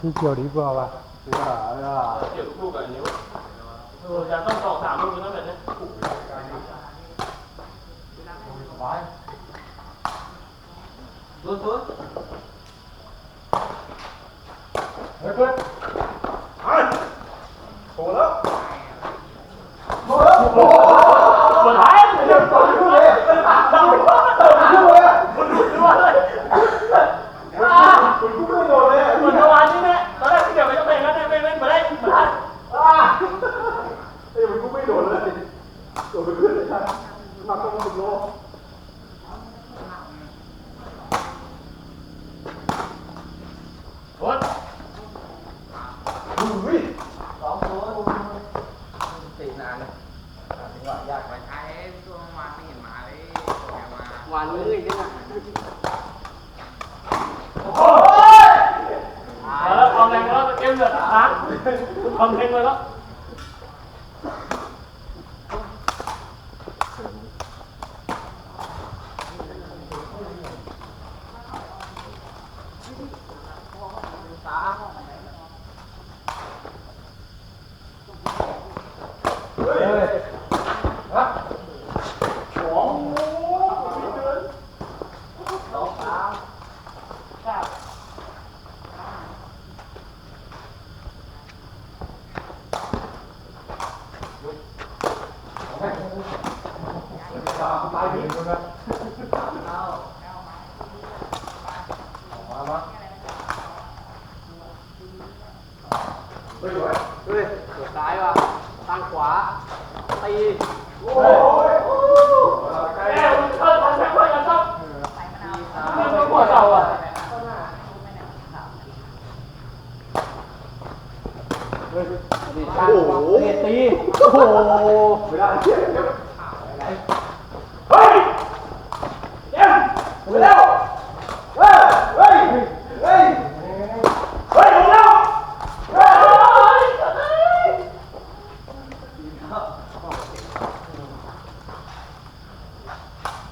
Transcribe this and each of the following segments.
พี่เกี่ยวดีกว่าว่ะเกี่ยวลูกกับนิ้วเออจะต้องสองสามลูกนั่นแหละเนี่ยลุ้นลุ้นเฮ้ยเพื่อน สุดท้ายเดี๋ยวต่อลูกเลยต่อลูกเลยคุณรู้ว่าเลยคุณกู้ไม่โดนเลยเหมือนเมื่อวานนี้เนี่ยตอนแรกที่เดี๋ยวไม่ต้องเป็นแล้วเนี่ยไม่ไม่มาได้มาได้ โอ๊ย สองศูนย์ตีนานเลยถึงว่ายากไหม ไอ้ตัวเมื่อวานไม่เห็นมาเลยแกมา วันเลยจังอะ โอ้ยมาแล้วความแรงมาแล้วเกมเหลือสาม ความแรงมาแล้ว เฮ้ยเปิดซ้ายว่ะตั้งขวา ตีแม่คุณเชิญทำแข่งขันกันครับไม่ต้องหัวเสาอะ โอ้โหตีโอ้โหไม่ได้ เฮ้ยเอ็มเร็วเฮ้ยเฮ้ยเฮ้ยเฮ้ยเร็วเฮ้ย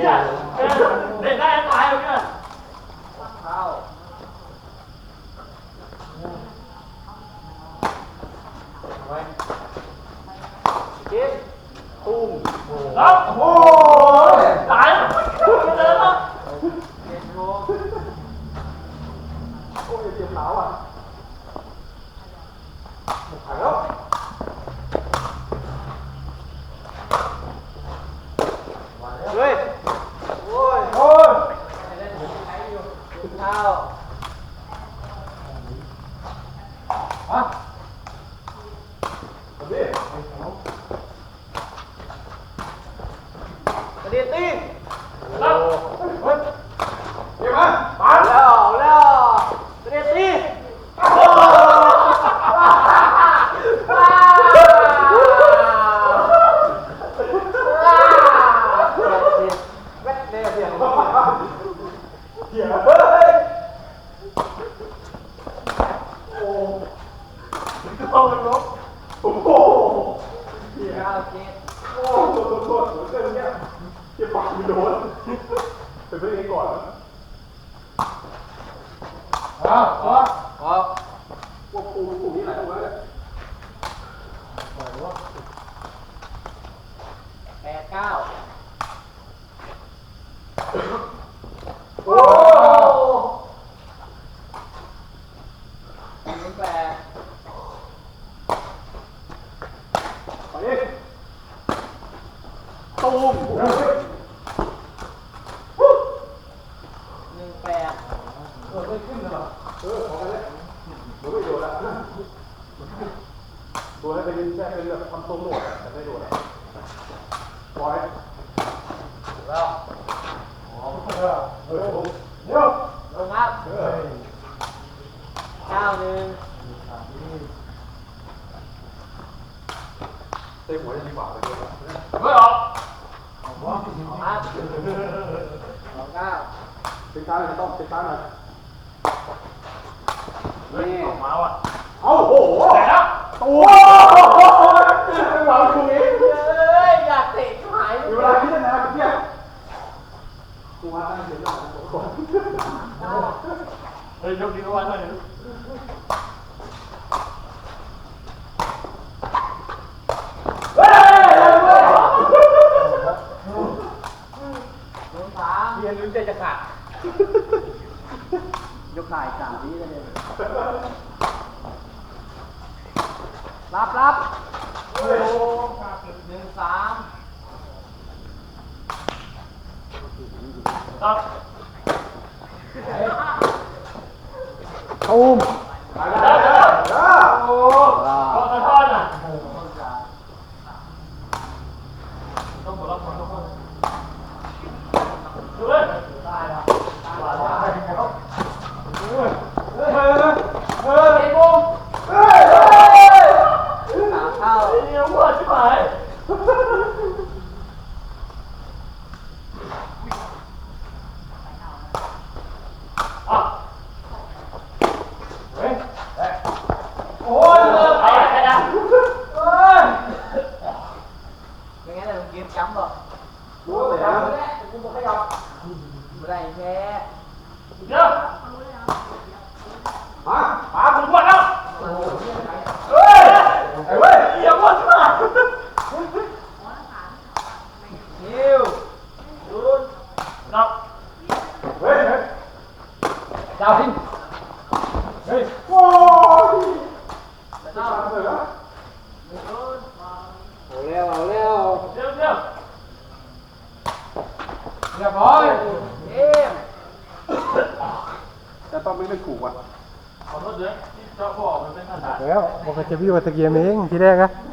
ดีอ่ยเด็กได้ตายเลยเนี่ยเข้ากินตุ้มครับโอ้ยตายแล้วเจอแล้ว เจ็ดโมง เฮ้ย โอ้ย โอ้ย ข้าว ฮะ กระเด็นตี ครับ เฮ้ยเดี๋ยวมาปา เอาแล้วเอาแล้วกระเด็นตีแม่เนี่ยเสียง เดี๋ยวเฮ้ย เข้า มันลบโอ้โหข้าวเจ็ดโอ้โหโทษโทษโทษเรื่องเนี้ยเจ็บปากมันโดนเป็นเรื่องนี้ก่อนอ้าวอ้าวออกพวกกูกูนี่หลายตัวเลยแปดเก้าโอ้ศูนย์แปด ไปดิ มเฮ้ยหนึ่งแปดเออไม่ขึ้นเลยหรอเออขอกันเลยหมันไม่โดนล้วโดนให้เป็นแค่เป็นแบบทำทรงโหมดแต่ไม่โดนอะปล่อยแล้วเออเออเดี๋ยวลงครับเก้าหนึ่งเต็มหัวจะดีกว่าเลยไม่ออก องเก้าเป็นซ้ายเลยต้องเป็นซ้ายหน่อยนี่ออกมาว่ะเอ้าโอ้โหแต่แล้วตัวไม่หวังตรงนี้เอ้ยอยากเตะหายมีเวลาคิดนะเพี่ยกูว่าตั้งเสียงหน่อยก่อนเฮ้ยยกดีกว่าหน่อย เฮ้ยเฮ้ยเฮ้ย ลงสาม เรียนรู้ใจจะขาด ยกขายสามนี้เลย รับรับโอ้หนึ่งสามครับตูมได้ได้ได้ได้โอ้ขอทอนอะต้องหมดแล้วหมดแล้วดูเลย เฮ้ยบุ้ม เฮ้ย สามเข้า เดี๋ยวหมดชิบหาย อะเฮ้ย โอ้ย เลิกไปไปนะ เฮ้ย ยังไงแต่มึงยืนจ้ำหรอก รู้เลยนะ กูบอกให้ยอมไม่ได้แค่เดี๋ยวมาปาผมหมดแล้วเฮ้ยไอ้เว้ยเดี๋ยวหมดชิบหายนิวรุนนับเฮ้ยเฮ้ยดาวทิ้งเฮ้ยโอ้ยดาวทำเลยนะเอาเร็วเอาเร็วเดี๋ยวเดี๋ยว เรียบร้อยเอ็มแต่ต้องไม่ได้ขู่อะขอโทษด้วยที่เจ้าบอกมันเป็นขนาด แล้วบอกว่าจะวิ่งมาตะเกียมเองทีแรกอะเ